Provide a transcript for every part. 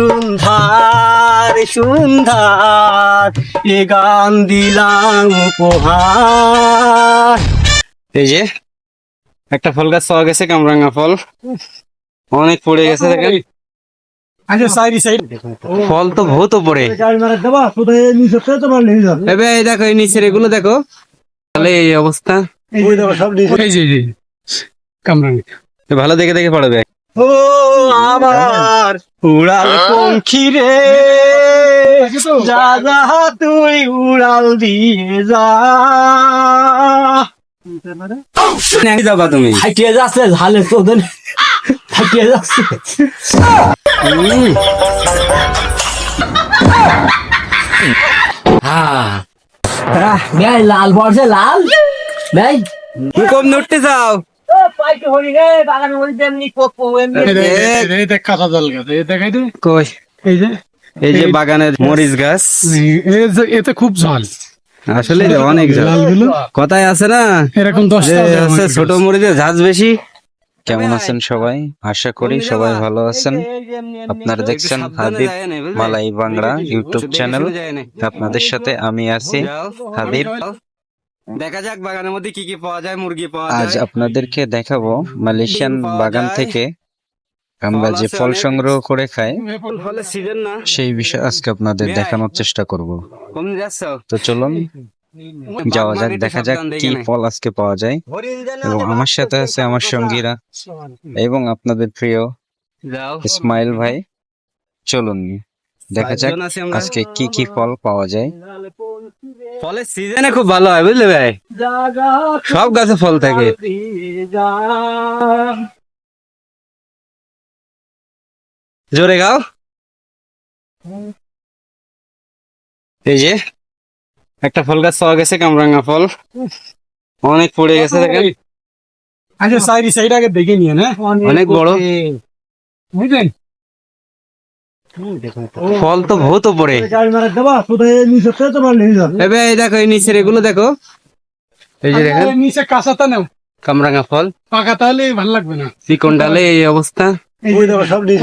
সুন্ধার সুন্ধার এ গান দিলাম উপহার। এই যে একটা ফল গাছ পাওয়া গেছে কামরাঙ্গা ফল। অনেক পড়ে গেছে দেখেন। আচ্ছা সাইড সাইড। ফল তো বহুত পড়ে। এবে এই দেখো এই নিচের এগুলো দেখো। তাহলে এই অবস্থা। এই যে কামরাঙ্গ। ভালো দেখে দেখে পড়বে। ও আমার। উড়াল পঙ্খি রে। যা যা তুই উড়াল দিয়ে যা। নাকি যাবা তুমি। হাইটিয়ে যাচ্ছে ঝালে তো দেন হাইটিয়ে যাচ্ছে। হুম। লাল পড়ছে লাল। ভাই তুমি কম নড়তে যাও। হরি রে এমনি এই দেখ কাঁচা জল গাছ এই দেখাই দে কই এই যে এই যে বাগানের মরিচ গাছ এতে খুব জল আসলে অনেক কথায় আছে না এরকম যে ছোট মরিচের ঝাঁজ বেশি কেমন আছেন সবাই আশা করি সবাই ভালো আছেন আপনারা দেখছেন হাদিব মালাই বাংলা ইউটিউব চ্যানেল আপনাদের সাথে আমি আছি হাদিব দেখা যাক বাগানের মধ্যে কি কি পাওয়া যায় মুরগি পাওয়া যায় আজ আপনাদেরকে দেখাবো মালয়েশিয়ান বাগান থেকে। আমরা যে ফল সংগ্রহ করে খাই ফলে সিজন না। সেই বিষয়ে আজকে আপনাদের দেখানোর চেষ্টা করব। যাচ্ছ? তো চলুন যাওয়া যাক দেখা যাক কি ফল আজকে পাওয়া যায়। এবং আমার সাথে আছে আমার সঙ্গীরা এবং আপনাদের প্রিয় ইসমাইল ভাই। চলুন। দেখা যাক। আজকে কি কি ফল পাওয়া যায়। ফলের সিজনে খুব ভালো হয় বুঝলে ভাই? সব গাছে ফল থাকে। জোরে গাও। এই যে একটা ফল গাছ পাওয়া গেছে কামরাঙ্গা ফল। অনেক পড়ে গেছে দেখেন। আচ্ছা সাইড সাইড আগে দেখে নিয়ে না। অনেক বড়। বুঝলেন? ফল তো বহুত পড়ে যাবে এবে এই দেখো এই নিচের এগুলো দেখো। এই যে দেখেন নিচে কাঁচাটা নাও। কামরাঙ্গা ফল। পাকা তাহলে ভালো লাগবে না। চিকন ডালে এই অবস্থা সব নিচে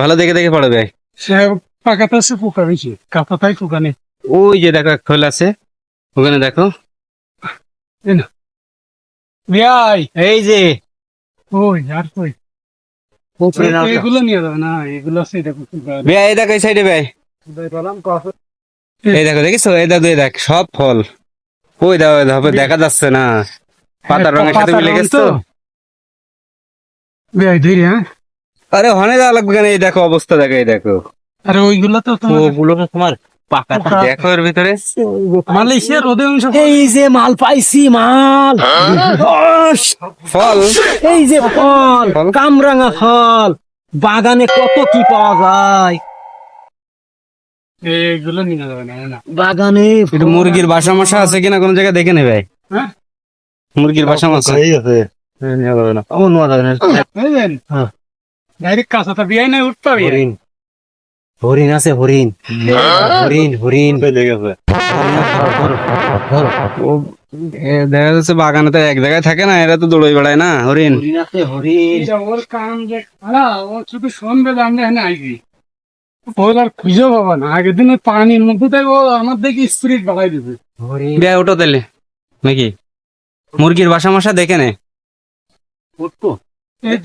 ভালো দেখে দেখে পড়বে সে পাকাটা আছে পোকা বেশি কাঁচাটাই পোকা নেই। ওই যে দেখো এক খোল আছে। ওখানে দেখো। ভাই এই যে। ওই আর কই। এগুলো নিয়ে যাবে না এগুলো আছে দেখো বে এই দেখো এই সাইডে বে এই দেখো দেখিস এই দেখো এই দেখ সব ফল। ওই দেখো ওই দেখো দেখা যাচ্ছে না। পাতার রঙের সাথে মিলে গেছে? তো ভাই ধীরে হ্যাঁ? আরে হনে যাওয়া লাগবে কেন? এই দেখো অবস্থা দেখো এই দেখো। আরে ওইগুলো তো তোমার ওগুলো তোমার পাকা দেখো এর ভিতরে? মালয়েশিয়া রোদে অংশ এই যে মাল পাইছি মাল। ফল? এই যে ফল? কামরাঙা ফল। বাগানে কত কি পাওয়া যায়? এগুলো নিয়ে যাবে না না। বাগানে একটু মুরগির বাসা মশা আছে কিনা কোন জায়গায় দেখে নেবে? হ্যাঁ? মুরগির বাসা মশা। বুঝলেন হ্যাঁ। ডাইরেক্ট কাঁচাটা বিয়াই নাই উঠ পাবি হরিণ হরিণ। আছে হরিণ হরিণ। হরিণ এ দেখা যাচ্ছে বাগানে তো এক জায়গায় থাকে না এরা তো দৌড়ই বেড়ায় না হরিণ। হরিণ আছে ওর কাম যে আলা শুধু শুনবে যে এখানে আইছি ওর আর খুঁজে পাবা না আগের দিন ওই পানির মধ্যে ও আমার দেখি স্পিরিট বাড়াই দিবে। হরিণ। বে ওটো তাহলে নাকি? মুরগির বাসা মশা দেখে নে।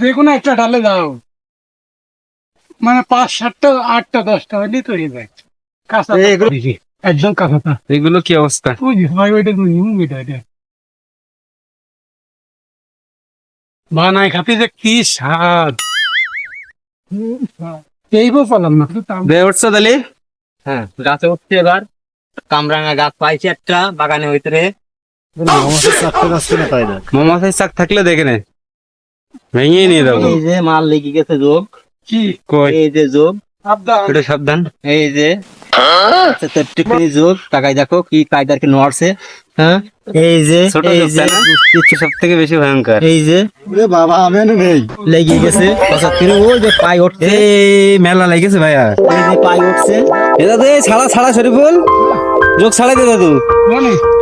যে কোনো একটা ডালে যাও। মানে পাঁচ সাতটা আটটা দশটা হইলেই তৈরি যায় কাঁচা একদম কাঁচাটা এগুলো কি অবস্থা? ভাই ওইটা তুমি ওইটা বানাই খাতে যে কি স্বাদ। এইবার পালাম না। শুধু তাম- বে তাহলে? হ্যাঁ গাছে উঠছে এবার। কামরাঙা গাছ পাইছি একটা বাগানের ভিতরে। মোমাথায় চাক থাকলে দেখে নে। ভেঙে নিয়ে যাব। এই যে মাল লেগে গেছে যোগ। কি কই এই যে যোগ সাবধান। একটু সাবধান। এই যে। টিকটিকি যোগ তাকাই দেখো কি কায়দার কি নড়ছে। হ্যাঁ? এই যে এই যে। তাই সব থেকে বেশি ভয়ঙ্কর। এই যে। বাবা আমি নেই লেগে গেছে পঁচাত্তর। যে পাই উঠছে। মেলা লেগেছে ভাইয়া। এই যে পাই উঠছে। এটা ছাড়া ছাড়া শরীফুল। যোগ ছাড়াই দে দাদু।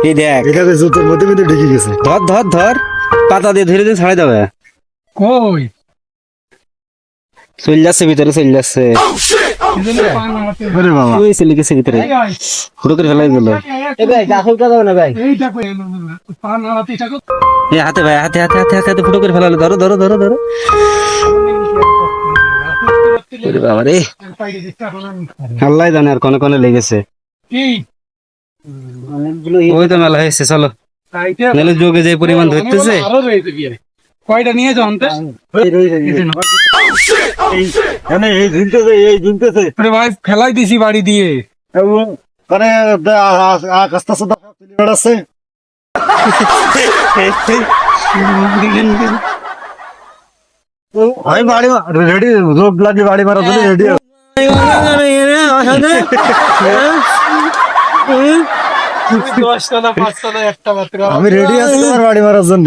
এই দেখ। জুতোর মধ্যে ঢেকে গেছে। ধর ধর ধর। পাতা দিয়ে ধরে দিয়ে ছাড়াই দেবে। কই? চল যাচ্ছে ভিতরে চল যাচ্ছে বাবা। ওই চলে গেছে ভিতরে? এই হুড়ো করে ফেলাই দিল। এ ভাই গাছ উঠা যাবে না ভাই। এইটা কই পান হারাতে এটা কই এ হাতে ভাই হাতে হাতে হাতে হাতে ফুটো করে ফেলালো। ধরো ধরো ধরো ধরো। বাবা রে। পাইরে দিতে এখন আমি আল্লাহ জানে আর কোনে কোনে লেগেছে। ওই তো মেলা হয়েছে চলো। নাহলে যোগে যে পরিমাণ ধরতেছে। কয়টা নিয়ে যাও অন্তে এখানে এই ঝুলতেছে এই ঝুলতেছে আরে ভাই ফেলাই দিছি বাড়ি দিয়ে। মানে আস্তে আস্তে বেড়াচ্ছে। ভাই বাড়ি রেডি রোগ লাগে বাড়ি মারা জন্য রেডি দশটা না পাঁচটা না একটা মাত্র আমি রেডি আছি তোমার বাড়ি মারার জন্য।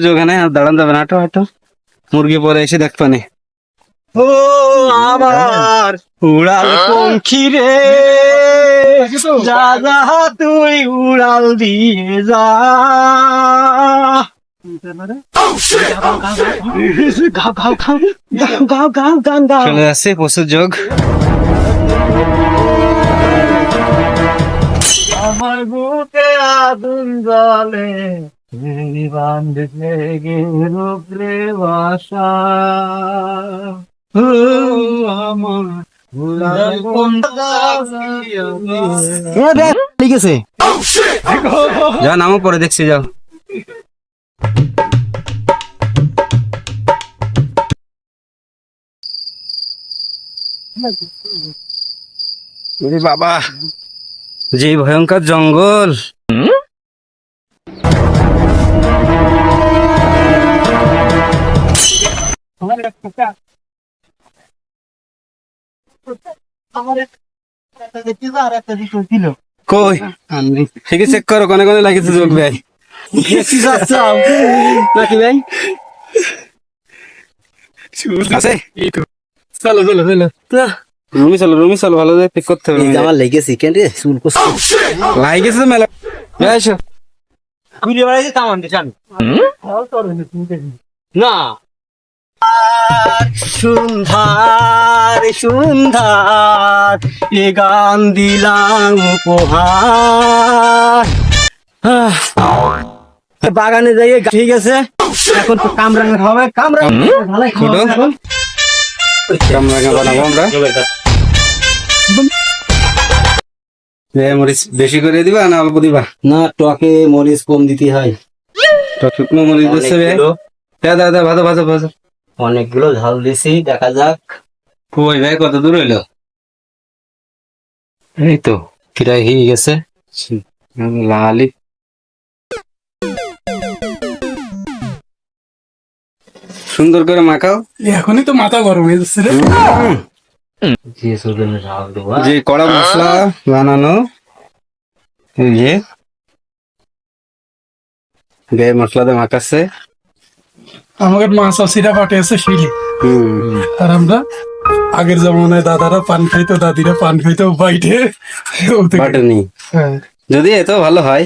যোগানে আর দাঁড়ান যাবে না হাঁটো হাঁটো মুরগি পরে এসে দেখ পানে। ও আমার উড়াল পঙ্খী রে। যা যা তুই দিয়ে যা। চলে পশুর যোগ। আমার বুকে আগুন জ্বলে বান্ধে রূপরে বাসা আমার ঠিক আছে যাও নামও পরে দেখছি যাও। বাবা। যে ভয়ঙ্কর জঙ্গল। কই? ঠিক চেক করো কোনে কোনে লাগিয়েছে যোগ ভাই। নাকি ভাই? আছে? চলো চলো চলো। রুমি চলো রুমি চলো ভালো করে পিক করতে হবে। আমার লেগেছি কেন রে? চুল করছে লাগিয়েছে তো মেলা। এসো ঘুরে বেড়াইছে তামান দিছে। না। সুন্ধার সুন্ধার এ গান দিলাম উপহার। বাগানে যাই ঠিক আছে? এখন তো কামরাঙ্গা হবে এখন। কামরাঙা বানাবো আমরা? মরিচ বেশি করে দিবা না অল্প দিবা? না টকে মরিচ কম দিতে হয়। তো শুকনো মরিচ দিচ্ছে বে। অনেকগুলো দা দা দা ভাজো ভাজো ভাজো। অনেকগুলো ঝাল দিছি দেখা যাক। কই ভাই কত দূর হইল? এই তো প্রায় হয়ে গেছে। লালি। সুন্দর করে মাখাও। এখনই তো মাথা গরম হয়ে যাচ্ছে রে। যে কড়া মশলা বানানো। এই যে। গায়ে মশলা দিয়ে মাখাচ্ছে। আমাকে মাছ আসিরা পাঠিয়েছে শিলি হুম আর আমরা আগের জমানায় দাদারা পান খাইতো দাদিরা পান খাইতো বাইটে বাটনি। হ্যাঁ। যদি এত ভালো হয়।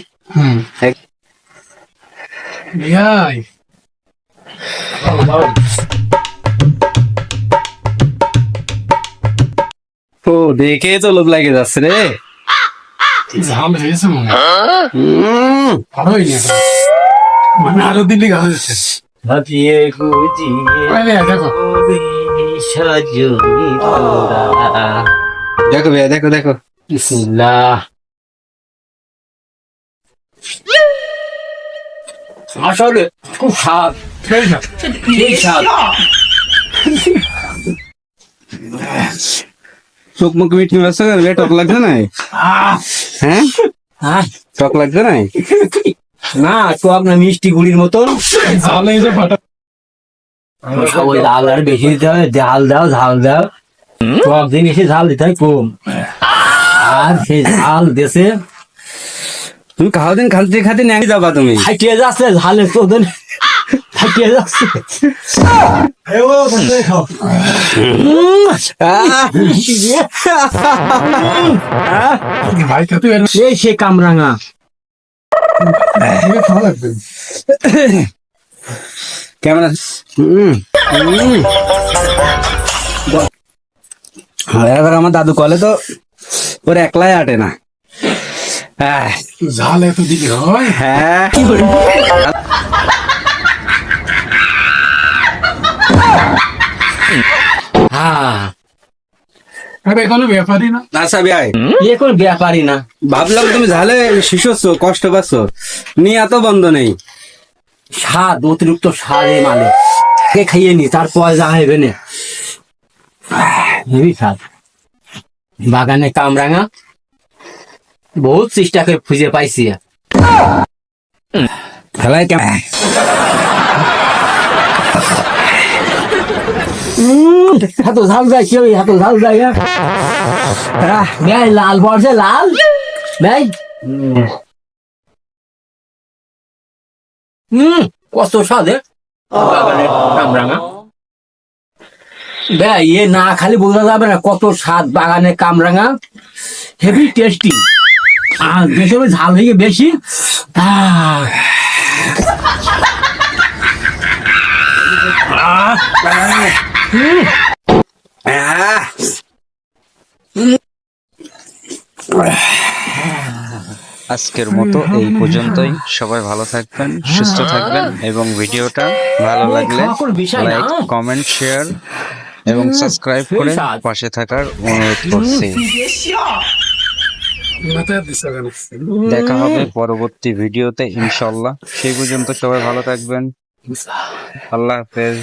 ইয়াই। ও দেখে তো লোভ লাগে যাচ্ছে রে। ঝাল হয়েছে মনে হয়। আরও মানে আরও গাছ হচ্ছে ভাবিয়ে গুজিয়ে সজনি তোরা দেখো ভাইয়া দেখো দেখো বিসমিল্লাহ আসলে খুব স্বাদ এই স্বাদ চোখ মুখ মিটি মারছে রে টক লাগছে না হ্যাঁ টক লাগছে না না তো আপনার মিষ্টি গুড়ির মতন। ওই ঝাল আর বেশি দিতে হবে ঝাল দাও ঝাল দাও। সব জিনিসে ঝাল দিতে হয় কম। আর সেই ঝাল দেশে তুমি খাওয়া দিন খালতে খাতে নিয়ে যাবা তুমি? হাইটে যাচ্ছে ঝালে তো যাচ্ছে। খেতে এই সে কামরাঙা। ভালো লাগবে। কেমন এবার আমার দাদু কলে তো ওর একলাই আটে না। হ্যাঁ ঝাল এত দিকে হয়? হ্যাঁ। হ্যাঁ। আরে কোনো ব্যাপারই না। আচ্ছা ভাই এ কোন ব্যাপারই না। ভাবলাম তুমি ঝালে শিশোচ্ছ কষ্ট পাচ্ছ। নিয়ে এত বন্ধ নেই। স্বাদ অতিরিক্ত স্বাদে মানে কে খাইয়ে নি? তারপর যা হবে না হেবি স্বাদ। বাগানে কামরাঙা। বহুত চেষ্টা করে খুঁজে পাইছি খেলায় কেমন? এত ঝাল যায় কি এত ঝাল যায় ভাই লাল বর্ষে লাল? ভাই হম কত স্বাদ? কামরাঙা। ভাই এ না খালি বোঝা যাবে না কত স্বাদ বাগানে কামরাঙা। হেভি টেস্টি বেশি ঝাল হয়ে বেশি। আহ, আজকের মতো এই পর্যন্তই। সবাই ভালো থাকবেন সুস্থ থাকবেন এবং ভিডিওটা ভালো লাগলে। লাইক কমেন্ট শেয়ার এবং সাবস্ক্রাইব করে পাশে থাকার অনুরোধ করছি। দেখা হবে পরবর্তী ভিডিওতে ইনশাল্লাহ। সেই পর্যন্ত সবাই ভালো থাকবেন। আল্লাহ হাফেজ।